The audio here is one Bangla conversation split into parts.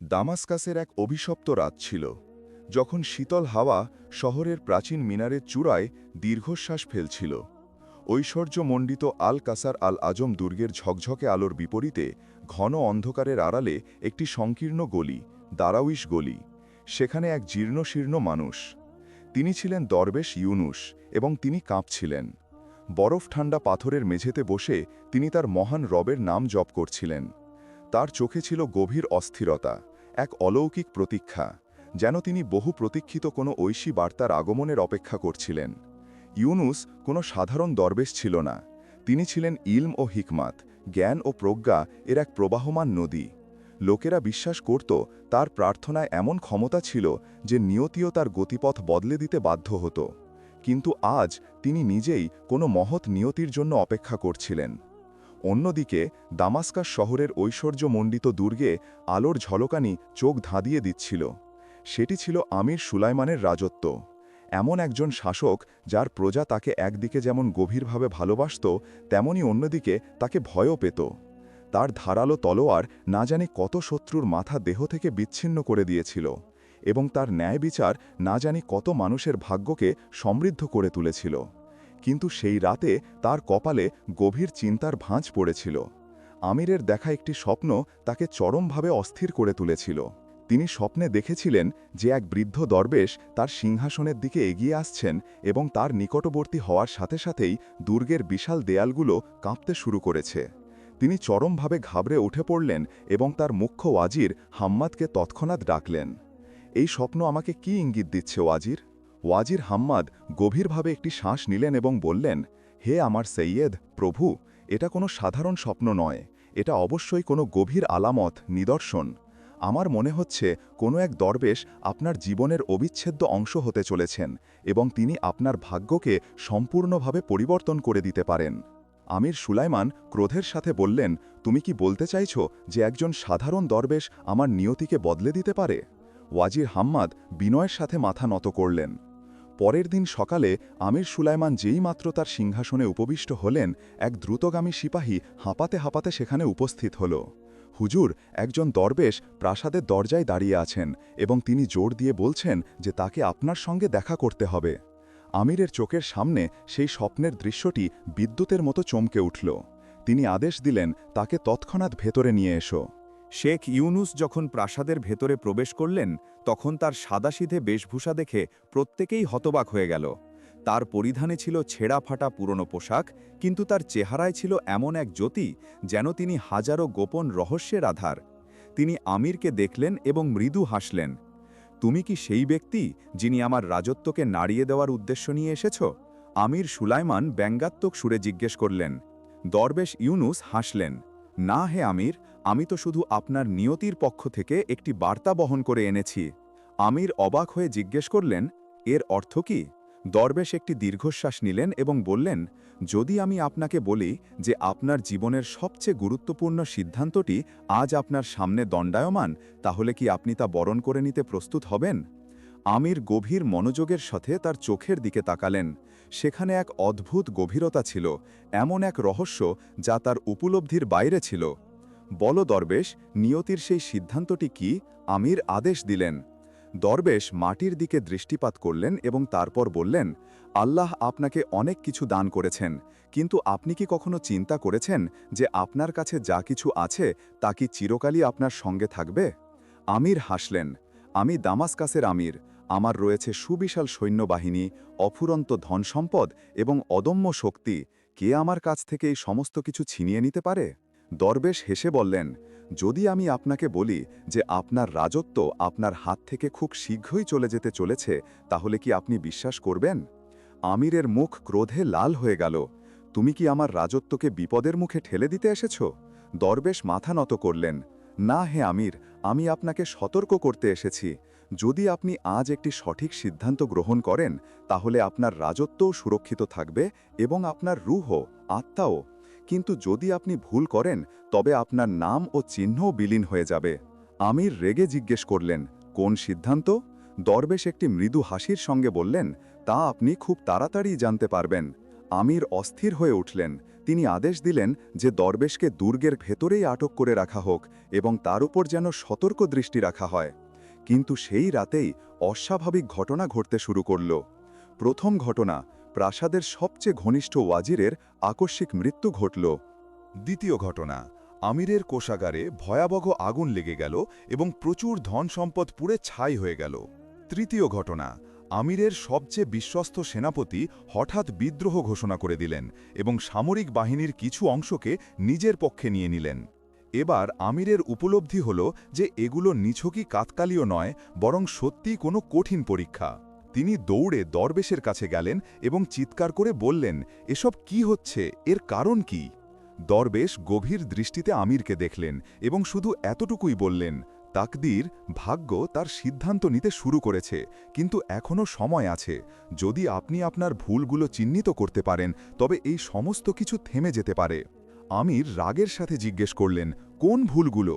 দামাস্কাসের এক অভিশপ্ত রাত ছিল, যখন শীতল হাওয়া শহরের প্রাচীন মিনারের চূড়ায় দীর্ঘশ্বাস ফেলছিল। ঐশ্বর্যমণ্ডিত আল কাসার আল আজম দুর্গের ঝকঝকে আলোর বিপরীতে ঘন অন্ধকারের আড়ালে একটি সংকীর্ণ গলি, দারাউইশ গলি, সেখানে এক জীর্ণশীর্ণ মানুষ। তিনি ছিলেন দরবেশ ইউনুস এবং তিনি কাঁপছিলেন। বরফ ঠান্ডা পাথরের মেঝেতে বসে তিনি তার মহান রবের নাম জপ করছিলেন। তার চোখে ছিল গভীর অস্থিরতা। এক অলৌকিক প্রতীক্ষা, যেন তিনি বহু প্রতীক্ষিত কোনো ঐশী বার্তার আগমনের অপেক্ষা করছিলেন। ইউনুস কোনো সাধারণ দরবেশ ছিল না। তিনি ছিলেন ইলম ও হিকমাত, জ্ঞান ও প্রজ্ঞা এর এক প্রবাহমান নদী। লোকেরা বিশ্বাস করত, তার প্রার্থনায় এমন ক্ষমতা ছিল যে নিয়তিও তার গতিপথ বদলে দিতে বাধ্য হতো। কিন্তু আজ তিনি নিজেই কোনো মহৎ নিয়তির জন্য অপেক্ষা করছিলেন। অন্যদিকে, দামাস্কাস শহরের ঐশ্বর্যমণ্ডিত দুর্গে আলোর ঝলকানি চোখ ধাঁধিয়ে দিচ্ছিল। সেটি ছিল আমির সুলাইমানের রাজত্ব। এমন একজন শাসক যার প্রজা তাকে একদিকে যেমন গভীরভাবে ভালোবাসত, তেমনি অন্যদিকে তাকে ভয়ও পেত। তার ধারালো তলোয়ার না জানি কত শত্রুর মাথা দেহ থেকে বিচ্ছিন্ন করে দিয়েছিল এবং তার ন্যায় বিচার না জানি কত মানুষের ভাগ্যকে সমৃদ্ধ করে তুলেছিল। কিন্তু সেই রাতে তার কপালে গভীর চিন্তার ভাঁজ পড়েছিল। আমিরের দেখা একটি স্বপ্ন তাকে চরমভাবে অস্থির করে তুলেছিল। তিনি স্বপ্নে দেখেছিলেন যে এক বৃদ্ধ দরবেশ তার সিংহাসনের দিকে এগিয়ে আসছেন এবং তার নিকটবর্তী হওয়ার সাথে সাথেই দুর্গের বিশাল দেয়ালগুলো কাঁপতে শুরু করেছে। তিনি চরমভাবে ঘাবড়ে উঠে পড়লেন এবং তার মুখ্য ওয়াজির হাম্মাদকে তৎক্ষণাৎ ডাকলেন। এই স্বপ্ন আমাকে কি ইঙ্গিত দিচ্ছে, ওয়াজির? ওয়াজির হাম্মাদ গভীরভাবে একটি শ্বাস নিলেন এবং বললেন, হে আমার সৈয়দ, প্রভু, এটা কোনো সাধারণ স্বপ্ন নয়। এটা অবশ্যই কোনো গভীর আলামত, নিদর্শন। আমার মনে হচ্ছে কোনো এক দরবেশ আপনার জীবনের অবিচ্ছেদ্য অংশ হতে চলেছেন এবং তিনি আপনার ভাগ্যকে সম্পূর্ণভাবে পরিবর্তন করে দিতে পারেন। আমির সুলাইমান ক্রোধের সাথে বললেন, তুমি কি বলতে চাইছ যে একজন সাধারণ দরবেশ আমার নিয়তিকে বদলে দিতে পারে? ওয়াজির হাম্মাদ বিনয়ের সাথে মাথা নত করলেন। পরের দিন সকালে আমির সুলাইমান যেই মাত্র তার সিংহাসনে উপবিষ্ট হলেন, এক দ্রুতগামী সিপাহী হাঁপাতে হাঁপাতে সেখানে উপস্থিত হল। হুজুর, একজন দরবেশ প্রাসাদের দরজায় দাঁড়িয়ে আছেন এবং তিনি জোর দিয়ে বলছেন যে তাকে আপনার সঙ্গে দেখা করতে হবে। আমিরের চোখের সামনে সেই স্বপ্নের দৃশ্যটি বিদ্যুতের মতো চমকে উঠল। তিনি আদেশ দিলেন, তাকে তৎক্ষণাৎ ভেতরে নিয়ে এসো। শেখ ইউনুস যখন প্রাসাদের ভেতরে প্রবেশ করলেন, তখন তার সাদাসিধে বেশভূষা দেখে প্রত্যেকেই হতবাক হয়ে গেল। তার পরিধানে ছিল ছেঁড়া ফাটা পুরনো পোশাক, কিন্তু তার চেহারায় ছিল এমন এক জ্যোতি যেন তিনি হাজারো গোপন রহস্যের আধার। তিনি আমিরকে দেখলেন এবং মৃদু হাসলেন। তুমি কি সেই ব্যক্তি যিনি আমার রাজত্বকে নাড়িয়ে দেওয়ার উদ্দেশ্য নিয়ে এসেছ? আমির সুলাইমান ব্যঙ্গাত্মক সুরে জিজ্ঞেস করলেন। দরবেশ ইউনুস হাসলেন। না হে আমির আমি তো শুধু আপনার নিয়তির পক্ষ থেকে একটি বার্তা বহন করে এনেছি। আমির অবাক হয়ে জিজ্ঞেস করলেন, এর অর্থ কি? দরবেশ একটি দীর্ঘশ্বাস নিলেন এবং বললেন, যদি আমি আপনাকে বলি যে আপনার জীবনের সবচেয়ে গুরুত্বপূর্ণ সিদ্ধান্তটি আজ আপনার সামনে দণ্ডায়মান, তাহলে কি আপনি তা বরণ করে নিতে প্রস্তুত হবেন? আমির গভীর মনোযোগের সাথে তার চোখের দিকে তাকালেন। সেখানে এক অদ্ভুত গভীরতা ছিল, এমন এক রহস্য যা তার উপলব্ধির বাইরে ছিল। বল দরবেশ, নিয়তির সেই সিদ্ধান্তটি কি? আমির আদেশ দিলেন। দরবেশ মাটির দিকে দৃষ্টিপাত করলেন এবং তারপর বললেন, আল্লাহ আপনাকে অনেক কিছু দান করেছেন, কিন্তু আপনি কি কখনো চিন্তা করেছেন যে আপনার কাছে যা কিছু আছে তা কি চিরকালই আপনার সঙ্গে থাকবে? আমির হাসলেন, আমি দামাসকাসের আমির, আমার রয়েছে সুবিশাল সৈন্যবাহিনী, অফুরন্ত ধনসম্পদ এবং অদম্য শক্তি, কে আমার কাছ থেকে এই সমস্ত কিছু ছিনিয়ে নিতে পারে? দরবেশ হেসে বললেন, যদি আমি আপনাকে বলি যে আপনার রাজত্ব আপনার হাত থেকে খুব শীঘ্রই চলে যেতে চলেছে, তাহলে কি আপনি বিশ্বাস করবেন? আমিরের মুখ ক্রোধে লাল হয়ে গেল। তুমি কি আমার রাজত্বকে বিপদের মুখে ঠেলে দিতে এসেছ? দরবেশ মাথা নত করলেন, না হে আমির, আমি আপনাকে সতর্ক করতে এসেছি। যদি আপনি আজ একটি সঠিক সিদ্ধান্ত গ্রহণ করেন, তাহলে আপনার রাজত্বও সুরক্ষিত থাকবে এবং আপনার রুহ আত্মাও কিন্তু যদি আপনি ভুল করেন, তবে আপনার নাম ও চিহ্নও বিলীন হয়ে যাবে। আমির রেগে জিজ্ঞেস করলেন, কোন সিদ্ধান্ত? দরবেশ একটি মৃদু হাসির সঙ্গে বললেন, তা আপনি খুব তাড়াতাড়ি জানতে পারবেন। আমির অস্থির হয়ে উঠলেন। তিনি আদেশ দিলেন যে দরবেশকে দুর্গের ভেতরেই আটক করে রাখা হোক এবং তার উপর যেন সতর্ক দৃষ্টি রাখা হয়। কিন্তু সেই রাতেই অস্বাভাবিক ঘটনা ঘটতে শুরু করল। প্রথম ঘটনা প্রাসাদের সবচেয়ে ঘনিষ্ঠ ওয়াজিরের আকস্মিক মৃত্যু ঘটল। দ্বিতীয় ঘটনা, আমিরের কোষাগারে ভয়াবহ আগুন লেগে গেল এবং প্রচুর ধন সম্পদ পুড়ে ছাই হয়ে গেল। তৃতীয় ঘটনা, আমিরের সবচেয়ে বিশ্বস্ত সেনাপতি হঠাৎ বিদ্রোহ ঘোষণা করে দিলেন এবং সামরিক বাহিনীর কিছু অংশকে নিজের পক্ষে নিয়ে নিলেন। এবার আমিরের উপলব্ধি হল যে এগুলো নিছকই কাতকালীয় নয়, বরং সত্যিই কোনো কঠিন পরীক্ষা। তিনি দৌড়ে দরবেশের কাছে গেলেন এবং চিৎকার করে বললেন, এসব কি হচ্ছে? এর কারণ কি? দরবেশ গভীর দৃষ্টিতে আমিরকে দেখলেন এবং শুধু এতটুকুই বললেন, তাকদির ভাগ্য তার সিদ্ধান্ত নিতে শুরু করেছে, কিন্তু এখনও সময় আছে। যদি আপনি আপনার ভুলগুলো চিহ্নিত করতে পারেন, তবে এই সমস্ত কিছু থেমে যেতে পারে। আমির রাগের সাথে জিজ্ঞেস করলেন, কোন ভুলগুলো?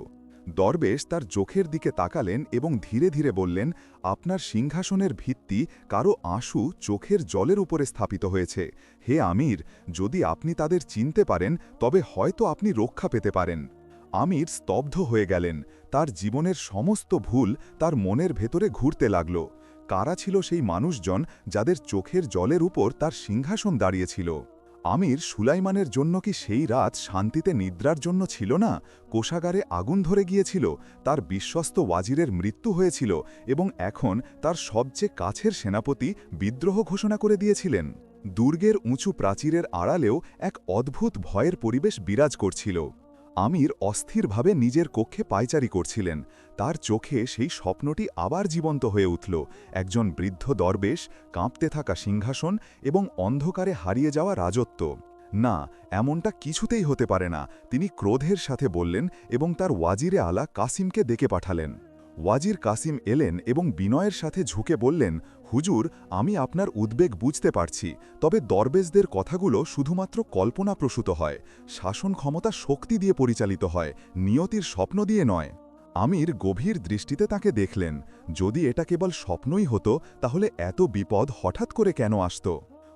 দরবেশ তার চোখের দিকে তাকালেন এবং ধীরে ধীরে বললেন, আপনার সিংহাসনের ভিত্তি কারও আঁসু চোখের জলের উপরে স্থাপিত হয়েছে। হে আমির, যদি আপনি তাদের চিনতে পারেন, তবে হয়তো আপনি রক্ষা পেতে পারেন। আমির স্তব্ধ হয়ে গেলেন। তার জীবনের সমস্ত ভুল তার মনের ভেতরে ঘুরতে লাগল। কারা ছিল সেই মানুষজন যাদের চোখের জলের উপর তার সিংহাসন দাঁড়িয়েছিল? আমির সুলাইমানের জন্য কি সেই রাত শান্তিতে নিদ্রার জন্য ছিল না? কোষাগারে আগুন ধরে গিয়েছিল, তার বিশ্বস্ত ওয়াজিরের মৃত্যু হয়েছিল এবং এখন তার সবচেয়ে কাছের সেনাপতি বিদ্রোহ ঘোষণা করে দিয়েছিলেন। দুর্গের উঁচু প্রাচীরের আড়ালেও এক অদ্ভুত ভয়ের পরিবেশ বিরাজ করছিল। আমির অস্থিরভাবে নিজের কক্ষে পায়চারি করছিলেন। তার চোখে সেই স্বপ্নটি আবার জীবন্ত হয়ে উঠল। একজন বৃদ্ধ দরবেশ, কাঁপতে থাকা সিংহাসন এবং অন্ধকারে হারিয়ে যাওয়া রাজত্ব। না, এমনটা কিছুতেই হতে পারে না তিনি ক্রোধের সাথে বললেন এবং তার ওয়াজিরে আলা কাসিমকে ডেকে পাঠালেন। ওয়াজির কাসিম এলেন এবং বিনয়ের সাথে ঝুঁকে বললেন হুজুর, আমি আপনার উদ্বেগ বুঝতে পারছি, তবে দরবেজদের কথাগুলো শুধুমাত্র কল্পনাপ্রসূত হয়, শাসন ক্ষমতা শক্তি দিয়ে পরিচালিত হয়, নিয়তির স্বপ্ন দিয়ে নয়। আমির গভীর দৃষ্টিতে তাকে দেখলেন, যদি এটা কেবল স্বপ্নই হতো, তাহলে এত বিপদ হঠাৎ করে কেন আসত?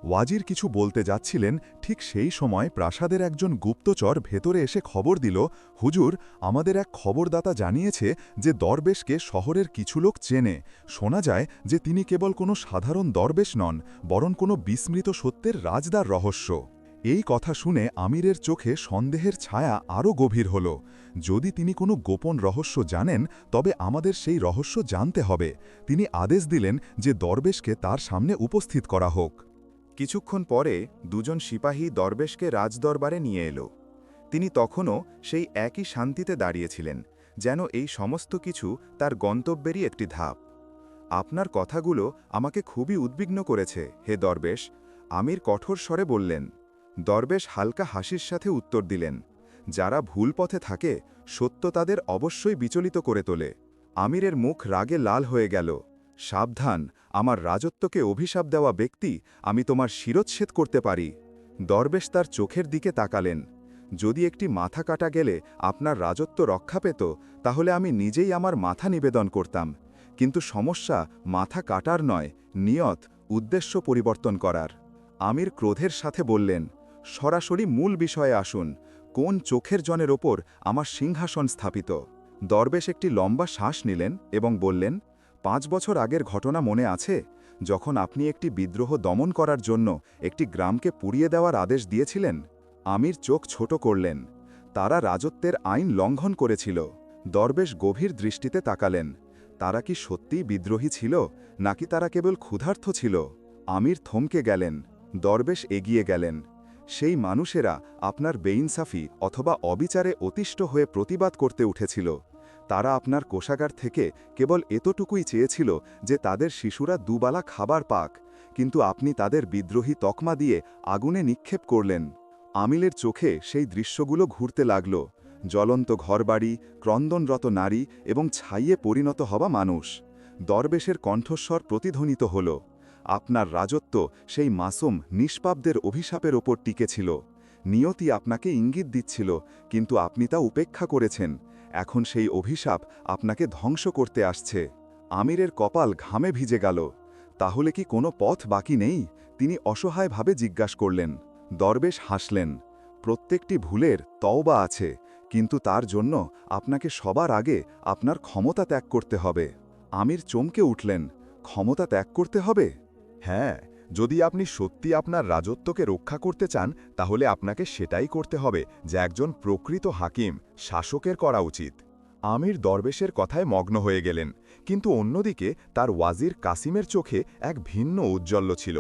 ওয়াজির কিছু বলতে যাচ্ছিলেন, ঠিক সেই সময় প্রাসাদের একজন গুপ্তচর ভেতরে এসে খবর দিল, হুজুর, আমাদের এক খবরদাতা জানিয়েছে যে দরবেশকে শহরের কিছু লোক চেনে। শোনা যায় যে তিনি কেবল কোনো সাধারণ দরবেশ নন, বরং কোনো বিস্মৃত সত্যের রাজদার রহস্য। এই কথা শুনে আমিরের চোখে সন্দেহের ছায়া আরও গভীর হল। যদি তিনি কোনো গোপন রহস্য জানেন, তবে আমাদের সেই রহস্য জানতে হবে। তিনি আদেশ দিলেন যে দরবেশকে তার সামনে উপস্থিত করা হোক। কিছুক্ষণ পরে দুজন সিপাহী দরবেশকে রাজদরবারে নিয়ে এলো। তিনি তখনও সেই একই শান্তিতে দাঁড়িয়েছিলেন, যেন এই সমস্ত কিছু তার গন্তব্যেরই একটি ধাপ। আপনার কথাগুলো আমাকে খুবই উদ্বিগ্ন করেছে, হে দরবেশ। আমির কঠোর স্বরে বললেন। দরবেশ হালকা হাসির সাথে উত্তর দিলেন, যারা ভুল পথে থাকে, সত্য তাদের অবশ্যই বিচলিত করে তোলে। আমিরের মুখ রাগে লাল হয়ে গেল। সাবধান, আমার রাজত্বকে অভিশাপ দেওয়া ব্যক্তি, আমি তোমার শিরচ্ছেদ করতে পারি। দরবেশ তার চোখের দিকে তাকালেন। যদি একটি মাথা কাটা গেলে আপনার রাজত্ব রক্ষা পেত, তাহলে আমি নিজেই আমার মাথা নিবেদন করতাম। কিন্তু সমস্যা মাথা কাটার নয়, নিয়ত, উদ্দেশ্য পরিবর্তন করার। আমির ক্রোধের সাথে বললেন, সরাসরি মূল বিষয়ে আসুন। কোন চোখের জনের ওপর আমার সিংহাসন স্থাপিত? দরবেশ একটি লম্বা শ্বাস নিলেন এবং বললেন পাঁচ বছর আগের ঘটনা মনে আছে? যখন আপনি একটি বিদ্রোহ দমন করার জন্য একটি গ্রামকে পুড়িয়ে দেওয়ার আদেশ দিয়েছিলেন, আমির চোখ ছোট করলেন। তারা রাজত্বের আইন লঙ্ঘন করেছিল। দরবেশ গভীর দৃষ্টিতে তাকালেন। তারা কি সত্যিই বিদ্রোহী ছিল, নাকি তারা কেবল ক্ষুধার্থ ছিল? আমির থমকে গেলেন। দরবেশ এগিয়ে গেলেন। সেই মানুষেরা আপনার বেইনসাফি অথবা অবিচারে অতিষ্ঠ হয়ে প্রতিবাদ করতে উঠেছিল। তারা আপনার কোষাগার থেকে কেবল এতটুকুই চেয়েছিল যে তাদের শিশুরা দুবালা খাবার পাক, কিন্তু আপনি তাদের বিদ্রোহী তকমা দিয়ে আগুনে নিক্ষেপ করলেন। আমিলের চোখে সেই দৃশ্যগুলো ঘুরতে লাগল, জ্বলন্ত ঘরবাড়ি, ক্রন্দনরত নারী এবং ছাইয়ে পরিণত হওয়া মানুষ। দরবেশের কণ্ঠস্বর প্রতিধ্বনিত হল। আপনার রাজত্ব সেই মাসুম, নিষ্পাপদের অভিশাপের ওপর টিকেছিল নিয়তি আপনাকে ইঙ্গিত দিচ্ছিল, কিন্তু আপনি তা উপেক্ষা করেছেন। এখন সেই অভিশাপ আপনাকে ধ্বংস করতে আসছে। আমিরের কপাল ঘামে ভিজে গেল। তাহলে কি কোনো পথ বাকি নেই? তিনি অসহায়ভাবে জিজ্ঞাসা করলেন। দরবেশ হাসলেন। প্রত্যেকটি ভুলের তওবা আছে, কিন্তু তার জন্য আপনাকে সবার আগে আপনার ক্ষমতা ত্যাগ করতে হবে। আমির চমকে উঠলেন। ক্ষমতা ত্যাগ করতে হবে? হ্যাঁ যদি আপনি সত্যি আপনার রাজত্বকে রক্ষা করতে চান, তাহলে আপনাকে সেটাই করতে হবে যে একজন প্রকৃত হাকিম, শাসকের করা উচিত। আমির দরবেশের কথায় মগ্ন হয়ে গেলেন, কিন্তু অন্যদিকে তার ওয়াজির কাসিমের চোখে এক ভিন্ন ঔজ্জ্বল্য ছিল।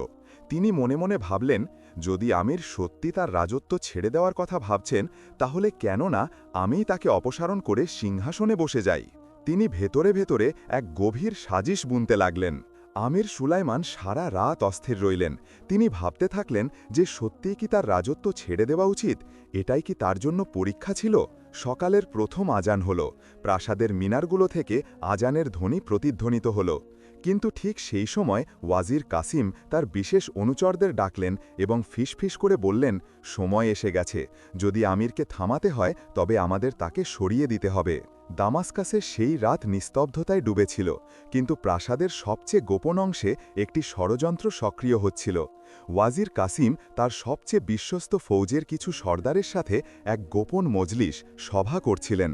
তিনি মনে মনে ভাবলেন, যদি আমির সত্যি তার রাজত্ব ছেড়ে দেওয়ার কথা ভাবছেন, তাহলে কেন না আমিই তাকে অপসারণ করে সিংহাসনে বসে যাই। তিনি ভেতরে ভেতরে এক গভীর সাজিশ বুনতে লাগলেন। আমির সুলাইমান সারা রাত অস্থির রইলেন। তিনি ভাবতে থাকলেন যে সত্যিই কি তার রাজত্ব ছেড়ে দেওয়া উচিত? এটাই কি তার জন্য পরীক্ষা ছিল? সকালের প্রথম আজান হল। প্রাসাদের মিনারগুলো থেকে আজানের ধ্বনি প্রতিধ্বনিত হল। কিন্তু ঠিক সেই সময় ওয়াজির কাসিম তার বিশেষ অনুচরদের ডাকলেন এবং ফিসফিস করে বললেন, সময় এসে গেছে। যদি আমিরকে থামাতে হয়, তবে আমাদের তাকে সরিয়ে দিতে হবে। দামাস্কাসে সেই রাত নিস্তব্ধতায় ডুবেছিল, কিন্তু প্রাসাদের সবচেয়ে গোপন অংশে একটি ষড়যন্ত্র সক্রিয় হচ্ছিল। ওয়াজির কাসিম তার সবচেয়ে বিশ্বস্ত ফৌজের কিছু সর্দারের সাথে এক গোপন মজলিস, সভা করছিলেন।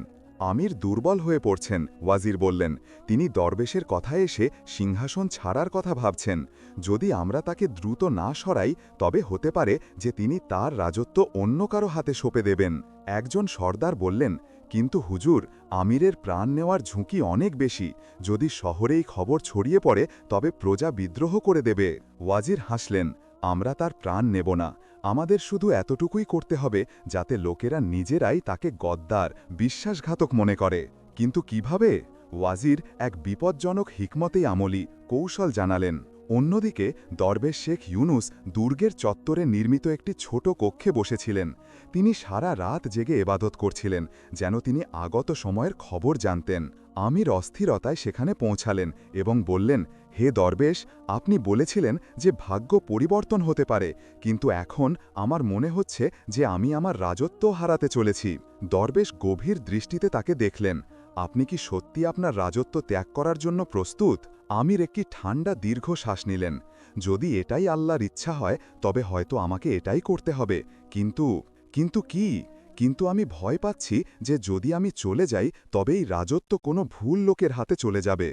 আমির দুর্বল হয়ে পড়ছেন, ওয়াজির বললেন। তিনি দরবেশের কথায় এসে সিংহাসন ছাড়ার কথা ভাবছেন। যদি আমরা তাকে দ্রুত না সরাই, তবে হতে পারে যে তিনি তার রাজত্ব অন্য কারও হাতে সঁপে দেবেন। একজন সর্দার বললেন কিন্তু হুজুর, আমিরের প্রাণ নেওয়ার ঝুঁকি অনেক বেশি। যদি শহরেই খবর ছড়িয়ে পড়ে, তবে প্রজা বিদ্রোহ করে দেবে। ওয়াজির হাসলেন, আমরা তার প্রাণ নেব না। আমাদের শুধু এতটুকুই করতে হবে, যাতে লোকেরা নিজেরাই তাকে গদ্দার, বিশ্বাসঘাতক মনে করে। কিন্তু কীভাবে? ওয়াজির এক বিপজ্জনক হিকমতেই আমলি, কৌশল জানালেন। অন্যদিকে, দরবেশ শেখ ইউনুস দুর্গের চত্বরে নির্মিত একটি ছোট কক্ষে বসেছিলেন। তিনি সারা রাত জেগে এবাদত করছিলেন, যেন তিনি আগত সময়ের খবর জানতেন। আমির অস্থিরতায় সেখানে পৌঁছালেন এবং বললেন, হে দরবেশ, আপনি বলেছিলেন যে ভাগ্য পরিবর্তন হতে পারে, কিন্তু এখন আমার মনে হচ্ছে যে আমি আমার রাজত্ব হারাতে চলেছি। দরবেশ গভীর দৃষ্টিতে তাকে দেখলেন, আপনি কি সত্যি আপনার রাজত্ব ত্যাগ করার জন্য প্রস্তুত? আমির একটি ঠান্ডা দীর্ঘ শ্বাস নিলেন, যদি এটাই আল্লাহর ইচ্ছা হয়, তবে হয়তো আমাকে এটাই করতে হবে, কিন্তু কিন্তু কি? কিন্তু আমি ভয় পাচ্ছি যে যদি আমি চলে যাই, তবেই রাজত্ব কোনো ভুল লোকের হাতে চলে যাবে।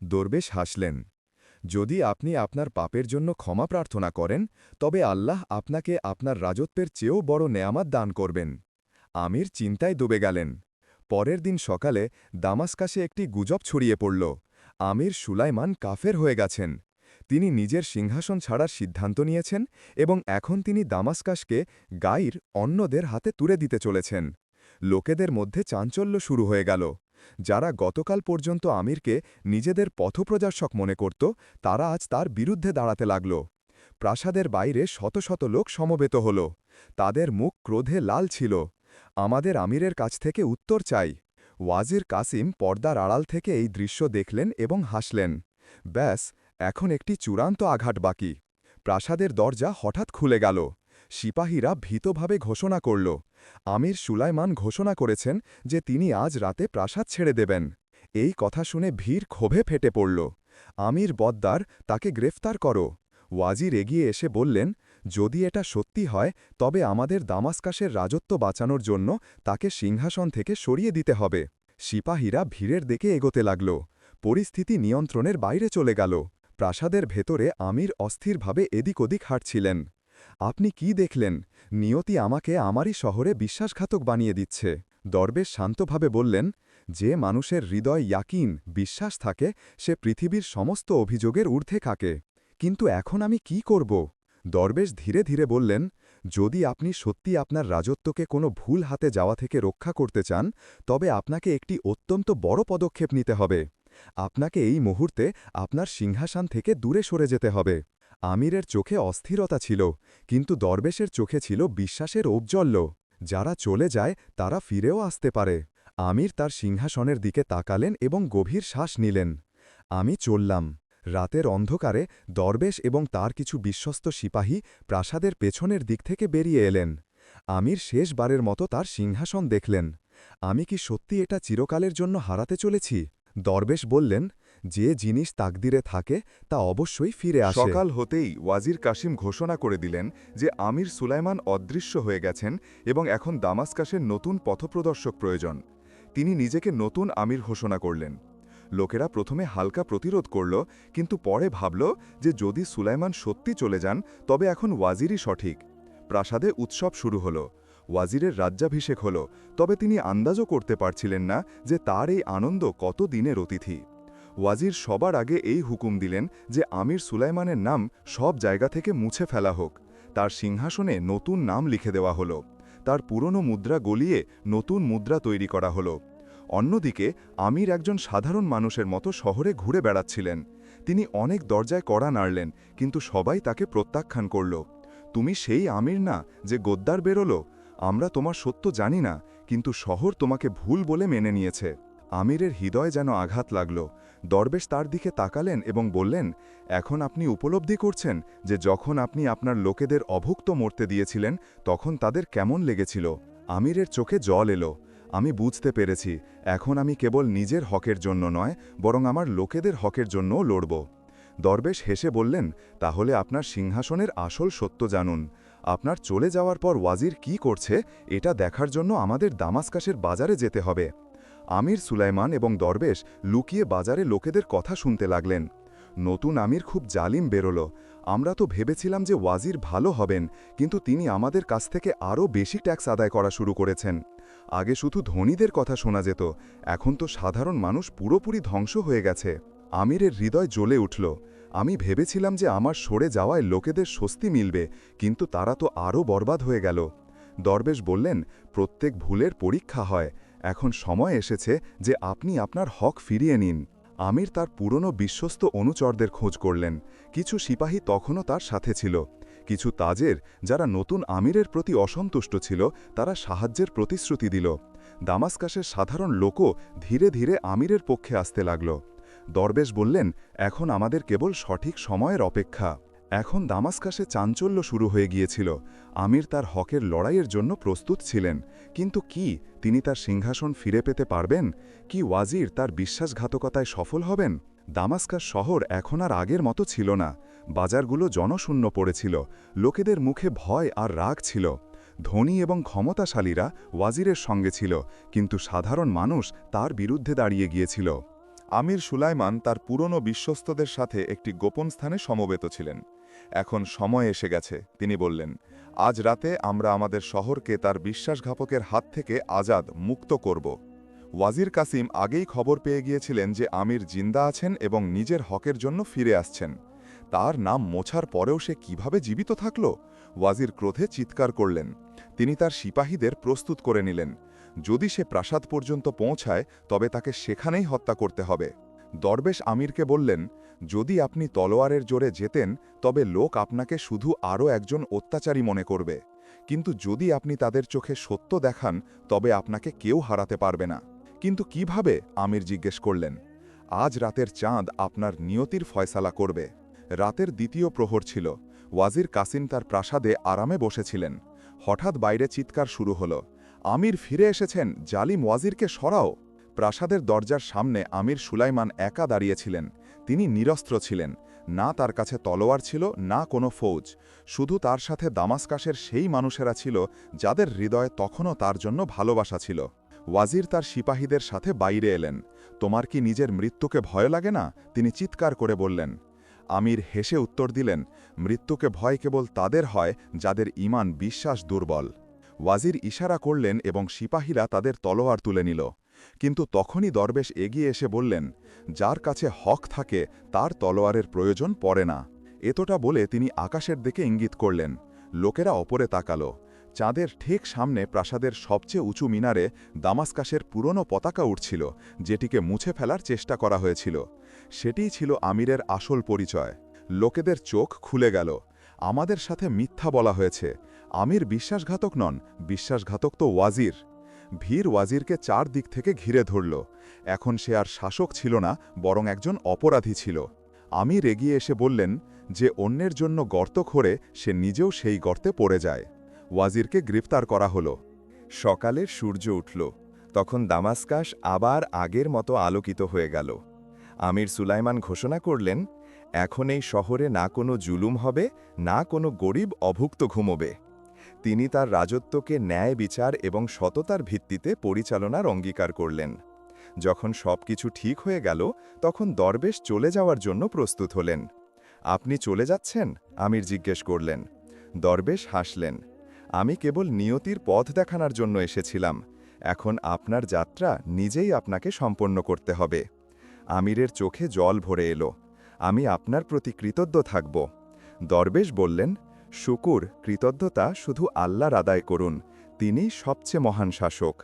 দরবেশ হাসলেন, যদি আপনি আপনার পাপের জন্য ক্ষমা প্রার্থনা করেন, তবে আল্লাহ আপনাকে আপনার রাজত্বের চেয়েও বড় নেয়ামাত দান করবেন। আমির চিন্তায় ডুবে গেলেন। পরের দিন সকালে দামাস্কাশে একটি গুজব ছড়িয়ে পড়ল। আমির সুলাইমান কাফের হয়ে গেছেন। তিনি নিজের সিংহাসন ছাড়ার সিদ্ধান্ত নিয়েছেন এবং এখন তিনি দামাস্কাশকে গাইর অন্যদের হাতে তুলে দিতে চলেছেন। লোকেদের মধ্যে চাঞ্চল্য শুরু হয়ে গেল। যারা গতকাল পর্যন্ত আমিরকে নিজেদের পথপ্রজার্শক মনে করত, তারা আজ তার বিরুদ্ধে দাঁড়াতে লাগল। প্রাসাদের বাইরে শত শত লোক সমবেত হল। তাদের মুখ ক্রোধে লাল ছিল। আমাদের আমিরের কাছ থেকে উত্তর চাই। ওয়াজির কাসিম পর্দার আড়াল থেকে এই দৃশ্য দেখলেন এবং হাসলেন। ব্যাস এখন একটি চূড়ান্ত আঘাত বাকি। প্রাসাদের দরজা হঠাৎ খুলে গেল। সিপাহীরা ভীতভাবে ঘোষণা করল। আমির সুলাইমান ঘোষণা করেছেন যে তিনি আজ রাতে প্রাসাদ ছেড়ে দেবেন। এই কথা শুনে ভিড় ক্ষোভে ফেটে পড়ল। আমির বদ্দার, তাকে গ্রেফতার করো। ওয়াজির এগিয়ে এসে বললেন, যদি এটা সত্যি হয়, তবে আমাদের দামাস্কাশের রাজত্ব বাঁচানোর জন্য তাকে সিংহাসন থেকে সরিয়ে দিতে হবে। সিপাহীরা ভিড়ের দিকে এগোতে লাগল। পরিস্থিতি নিয়ন্ত্রণের বাইরে চলে গেল। প্রাসাদের ভেতরে আমির অস্থিরভাবে এদিক ওদিক হাঁটছিলেন। আপনি কি দেখলেন? নিয়তি আমাকে আমারই শহরে বিশ্বাসঘাতক বানিয়ে দিচ্ছে। দরবেশ শান্তভাবে বললেন, যে মানুষের হৃদয় ইয়াকিন, বিশ্বাস থাকে, সে পৃথিবীর সমস্ত অভিযোগের ঊর্ধ্বে কাকে কিন্তু এখন আমি কি করব? দরবেশ ধীরে ধীরে বললেন, যদি আপনি সত্যি আপনার রাজত্বকে কোনো ভুল হাতে যাওয়া থেকে রক্ষা করতে চান, তবে আপনাকে একটি অত্যন্ত বড় পদক্ষেপ নিতে হবে। আপনাকে এই মুহূর্তে আপনার সিংহাসন থেকে দূরে সরে যেতে হবে। আমিরের চোখে অস্থিরতা ছিল, কিন্তু দরবেশের চোখে ছিল বিশ্বাসের ঔজ্জ্বল্য। যারা চলে যায়, তারা ফিরেও আসতে পারে। আমির তার সিংহাসনের দিকে তাকালেন এবং গভীর শ্বাস নিলেন। আমি চললাম। রাতের অন্ধকারে দরবেশ এবং তার কিছু বিশ্বস্ত সিপাহী প্রাসাদের পেছনের দিক থেকে বেরিয়ে এলেন। আমির শেষবারের মতো তার সিংহাসন দেখলেন। আমি কি সত্যি এটা চিরকালের জন্য হারাতে চলেছি? দরবেশ বললেন, যে জিনিস তাকদিরে থাকে, তা অবশ্যই ফিরে আসে। সকাল হতেই ওয়াজির কাশিম ঘোষণা করে দিলেন যে আমির সুলাইমান অদৃশ্য হয়ে গেছেন এবং এখন দামাস্কাসের নতুন পথপ্রদর্শক প্রয়োজন। তিনি নিজেকে নতুন আমির ঘোষণা করলেন। লোকেরা প্রথমে হালকা প্রতিরোধ করল, কিন্তু পরে ভাবল যে যদি সুলাইমান সত্যি চলে যান, তবে এখন ওয়াজিরই সঠিক। প্রাসাদে উৎসব শুরু হলো। ওয়াজিরের রাজ্যাভিষেক হল, তবে তিনি আন্দাজও করতে পারছিলেন না যে তার এই আনন্দ কত দিনের অতিথি। ওয়াজির সবার আগে এই হুকুম দিলেন যে আমির সুলাইমানের নাম সব জায়গা থেকে মুছে ফেলা হোক। তার সিংহাসনে নতুন নাম লিখে দেওয়া হলো। তার পুরনো মুদ্রা গলিয়ে নতুন মুদ্রা তৈরি করা হলো। অন্যদিকে, আমির একজন সাধারণ মানুষের মতো শহরে ঘুরে বেড়াচ্ছিলেন। তিনি অনেক দরজায় কড়া নাড়লেন, কিন্তু সবাই তাকে প্রত্যাখ্যান করল। তুমি সেই আমির না যে গদ্দার বেরোলো? আমরা তোমার সত্য জানি না, কিন্তু শহর তোমাকে ভুল বলে মেনে নিয়েছে। আমিরের হৃদয় যেন আঘাত লাগল। দরবেশ তার দিকে তাকালেন এবং বললেন, এখন আপনি উপলব্ধি করছেন যে যখন আপনি আপনার লোকেদের অভুক্ত মরতে দিয়েছিলেন, তখন তাদের কেমন লেগেছিল? আমিরের চোখে জল এলো। আমি বুঝতে পেরেছি, এখন আমি কেবল নিজের হকের জন্য নয়, বরং আমার লোকেদের হকের জন্যও লড়ব। দরবেশ হেসে বললেন, তাহলে আপনার সিংহাসনের আসল সত্য জানুন। আপনার চলে যাওয়ার পর ওয়াজির কি করছে, এটা দেখার জন্য আমাদের দামাস্কাশের বাজারে যেতে হবে। আমির সুলাইমান এবং দরবেশ লুকিয়ে বাজারে লোকেদের কথা শুনতে লাগলেন। নতুন আমির খুব জালিম বেরোল। আমরা তো ভেবেছিলাম যে ওয়াজির ভালো হবেন, কিন্তু তিনি আমাদের কাছ থেকে আরও বেশি ট্যাক্স আদায় করা শুরু করেছেন। আগে শুধু ধনীদের কথা শোনা যেত, এখন তো সাধারণ মানুষ পুরোপুরি ধ্বংস হয়ে গেছে। আমিরের হৃদয় জ্বলে উঠল। আমি ভেবেছিলাম যে আমার সরে যাওয়ায় লোকেদের স্বস্তি মিলবে, কিন্তু তারা তো আরও বরবাদ হয়ে গেল। দরবেশ বললেন, প্রত্যেক ভুলের পরীক্ষা হয়। এখন সময় এসেছে যে আপনি আপনার হক ফিরিয়ে নিন। আমির তার পুরনো বিশ্বস্ত অনুচরদের খোঁজ করলেন। কিছু সিপাহী তখনও তার সাথে ছিল। কিছু তাজের, যারা নতুন আমিরের প্রতি অসন্তুষ্ট ছিল, তারা সাহায্যের প্রতিশ্রুতি দিল। দামাস্কাশের সাধারণ লোকও ধীরে ধীরে আমিরের পক্ষে আসতে লাগল। দরবেশ বললেন, এখন আমাদের কেবল সঠিক সময়ের অপেক্ষা। এখন দামাস্কাশে চাঞ্চল্য শুরু হয়ে গিয়েছিল। আমির তার হকের লড়াইয়ের জন্য প্রস্তুত ছিলেন। কিন্তু কি, তিনি তার সিংহাসন ফিরে পেতে পারবেন? কি ওয়াজির তার বিশ্বাসঘাতকতায় সফল হবেন? দামাস্কাস শহর এখন আর আগের মতো ছিল না। বাজারগুলো জনশূন্য পড়েছিল। লোকেদের মুখে ভয় আর রাগ ছিল। ধনী এবং ক্ষমতাশালীরা ওয়াজিরের সঙ্গে ছিল। কিন্তু সাধারণ মানুষ তার বিরুদ্ধে দাঁড়িয়ে গিয়েছিল। আমির সুলাইমান তার পুরনো বিশ্বস্তদের সাথে একটি গোপন স্থানে সমবেত ছিলেন। এখন সময় এসে গেছে, তিনি বললেন, আজ রাতে আমরা আমাদের শহরকে তার বিশ্বাসঘাতকের হাত থেকে আজাদ মুক্ত করব। ওয়াজির কাসিম আগেই খবর পেয়ে গিয়েছিলেন যে আমির জিন্দা আছেন এবং নিজের হকের জন্য ফিরে আসছেন। তার নাম মোছার পরেও সে কীভাবে জীবিত থাকল? ওয়াজির ক্রোধে চিৎকার করলেন। তিনি তার সিপাহীদের প্রস্তুত করে নিলেন। যদি সে প্রাসাদ পর্যন্ত পৌঁছায়, তবে তাকে সেখানেই হত্যা করতে হবে। দরবেশ আমিরকে বললেন, যদি আপনি তলোয়ারের জোরে যেতেন, তবে লোক আপনাকে শুধু আরও একজন অত্যাচারী মনে করবে। কিন্তু যদি আপনি তাদের চোখে সত্য দেখান, তবে আপনাকে কেউ হারাতে পারবে না। কিন্তু কীভাবে? আমির জিজ্ঞেস করলেন। আজ রাতের চাঁদ আপনার নিয়তির ফয়সালা করবে। রাতের দ্বিতীয় প্রহর ছিল। ওয়াজির কাসিম তার প্রাসাদে আরামে বসেছিলেন। হঠাৎ বাইরে চিৎকার শুরু হলো। আমির ফিরে এসেছেন, জালিম ওয়াজিরকে সরাও। প্রাসাদের দরজার সামনে আমির সুলাইমান একা দাঁড়িয়েছিলেন। তিনি নিরস্ত্র ছিলেন। না তার কাছে তলোয়ার ছিল, না কোনো ফৌজ। শুধু তার সাথে দামাস্কাশের সেই মানুষেরা ছিল, যাদের হৃদয়ে তখনও তার জন্য ভালোবাসা ছিল। ওয়াজির তার সিপাহীদের সাথে বাইরে এলেন। তোমার কি নিজের মৃত্যুকে ভয় লাগে না? তিনি চিৎকার করে বললেন। আমির হেসে উত্তর দিলেন, মৃত্যুকে ভয় কেবল তাদের হয়, যাদের ইমান বিশ্বাস দুর্বল। ওয়াজির ইশারা করলেন এবং সিপাহীরা তাদের তলোয়ার তুলে নিল। কিন্তু তখনই দরবেশ এগিয়ে এসে বললেন, যার কাছে হক থাকে, তার তলোয়ারের প্রয়োজন পড়ে না। এতটা বলে তিনি আকাশের দিকে ইঙ্গিত করলেন। লোকেরা অপরে তাকালো। চাঁদের ঠিক সামনে প্রাসাদের সবচেয়ে উঁচু মিনারে দামাস্কাশের পুরনো পতাকা উঠছিল, যেটিকে মুছে ফেলার চেষ্টা করা হয়েছিল। সেটিই ছিল আমিরের আসল পরিচয়। লোকেদের চোখ খুলে গেল। আমাদের সাথে মিথ্যা বলা হয়েছে। আমির বিশ্বাসঘাতক নন, বিশ্বাসঘাতক তো ওয়াজির। ভীর ওয়াজিরকে চার দিক থেকে ঘিরে ধরল। এখন সে আর শাসক ছিল না, বরং একজন অপরাধী ছিল। আমির এগিয়ে এসে বললেন যে, অন্যের জন্য গর্ত খোঁড়ে সে নিজেও সেই গর্তে পড়ে যায়। ওয়াজিরকে গ্রেফতার করা হল। সকালের সূর্য উঠল। তখন দামাস্কাস আবার আগের মতো আলোকিত হয়ে গেল। আমির সুলাইমান ঘোষণা করলেন, এখন এই শহরে না কোনো জুলুম হবে, না কোনো গরিব অভুক্ত ঘুমোবে। তিনি তার রাজত্বকে ন্যায় বিচার এবং সততার ভিত্তিতে পরিচালনার অঙ্গীকার করলেন। যখন সবকিছু ঠিক হয়ে গেল, তখন দরবেশ চলে যাওয়ার জন্য প্রস্তুত হলেন। আপনি চলে যাচ্ছেন? আমির জিজ্ঞেস করলেন। দরবেশ হাসলেন। আমি কেবল নিয়তির পথ দেখানোর জন্য এসেছিলাম। এখন আপনার যাত্রা নিজেই আপনাকে সম্পন্ন করতে হবে। আমিরের চোখে জল ভরে এলো। আমি আপনার প্রতি কৃতজ্ঞ থাকব। দরবেশ বললেন শুকুর, কৃতজ্ঞতা শুধু আল্লাহর আদায় করুন তিনি সবচেয়ে মহান শাসক।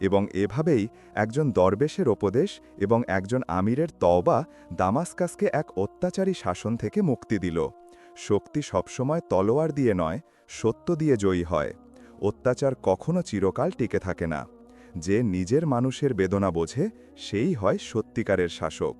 এবং এভাবেই একজন দরবেশের উপদেশ এবং একজন আমিরের তওবা দামাস্কাসকে এক অত্যাচারী শাসন থেকে মুক্তি দিল। শক্তি সবসময় তলোয়ার দিয়ে নয়, সত্য দিয়ে জয়ী হয়। অত্যাচার কখনো চিরকাল টিকে থাকে না। যে নিজের মানুষের বেদনা বোঝে, সেই হয় সত্যিকারের শাসক।